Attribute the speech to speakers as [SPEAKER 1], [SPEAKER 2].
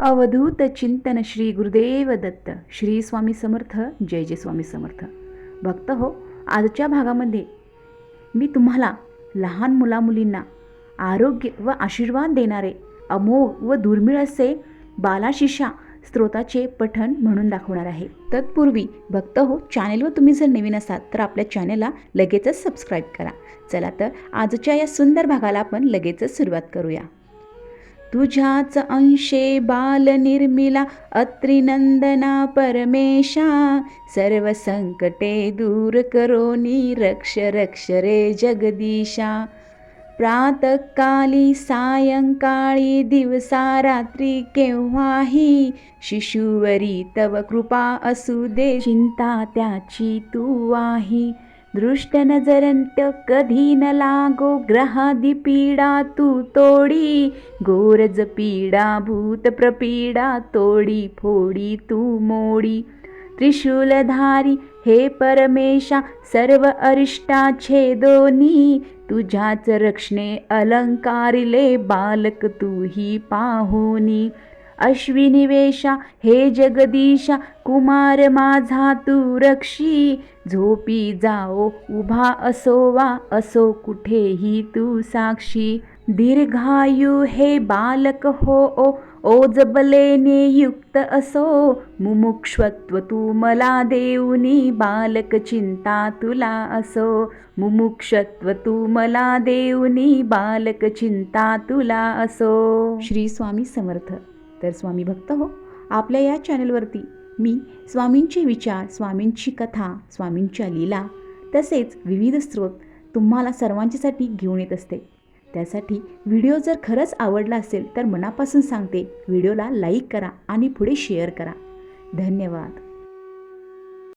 [SPEAKER 1] अवधूत चिंतन श्री गुरुदेव दत्त. श्री स्वामी समर्थ. जय जय स्वामी समर्थ. भक्त हो आजच्या भागामध्ये मी तुम्हाला लहान मुलामुलींना आरोग्य व आशीर्वाद देणारे अमोघ व दुर्मिळ असे बालाशिषा स्त्रोताचे पठण म्हणून दाखवणार आहे. तत्पूर्वी भक्त हो चॅनेलवर तुम्ही जर नवीन असाल तर आपल्या चॅनेलला लगेचच सबस्क्राईब करा. चला तर आजच्या या सुंदर भागाला आपण लगेचच सुरुवात करूया. तुझ्याच अंशे बाल निर्मिला अत्रिनंदना परमेशा. सर्व संकटे दूर करोनी रक्ष रक्ष रे जगदीशा. प्रातकाली सायंकाळी दिवसा रात्री केव्हाही शिशुवरी तव कृपा असू दे. चिंता त्याची तू वाही दृष्ट नजरंत कधी न लागो ग्रहादी पीडा तू तोडी गोरज पीडा भूत प्रपीडा तोडी फोडी तू मोडी। त्रिशूलधारी हे परमेशा सर्व अरिष्टा छेदोनी तुझ्याच रक्षणे अलंकारिले बालक तूही पाहुनी अश्विनिवेशा हे जगदीशा कुमार माझा तू रक्षी. झोपी जाओ उभा असो वा असो कुठेही तू साक्षी. दीर्घायु हे बालक हो ओ ओजबलेने युक्त असो. मुमुक्षत्व तू मला देऊनी बालक चिंता तुला असो. मुमुक्षत्व तू मला देऊनी बालक चिंता तुला असो. श्री स्वामी समर्थ. तर स्वामी भक्त हो आपल्या या चॅनलवरती मी स्वामींचे विचार स्वामींची कथा स्वामींच्या लीला तसेच विविध स्रोत तुम्हाला सर्वांच्यासाठी घेऊन येत असते. त्यासाठी व्हिडिओ जर खरंच आवडला असेल तर मनापासून सांगते व्हिडिओला लाईक करा आणि पुढे शेअर करा. धन्यवाद.